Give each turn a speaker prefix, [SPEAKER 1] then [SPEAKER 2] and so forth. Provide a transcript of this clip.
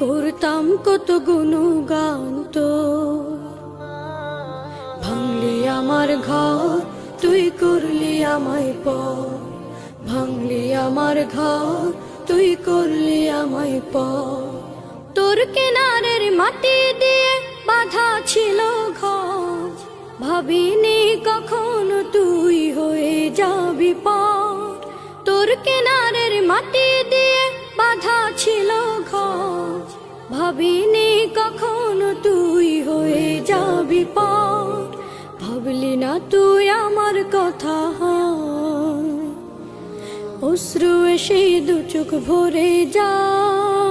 [SPEAKER 1] করতাম কত গুণগান তো। ভাঙলি আমার ঘর, তুই করলি আমায় প ভাঙলি আমার ঘর, তুই করলি আমায় প তোর কিনারের মাটি দিয়ে বাধা ছিল ঘর। ভাবিনি কখনো তুই হয়ে যাবি পর। তোর কিনারের কখনো তুই হয়ে যাবি পর ভাবলি না তুই আমার কথা অশ্রু এসে দু চোখ ভরে যায়।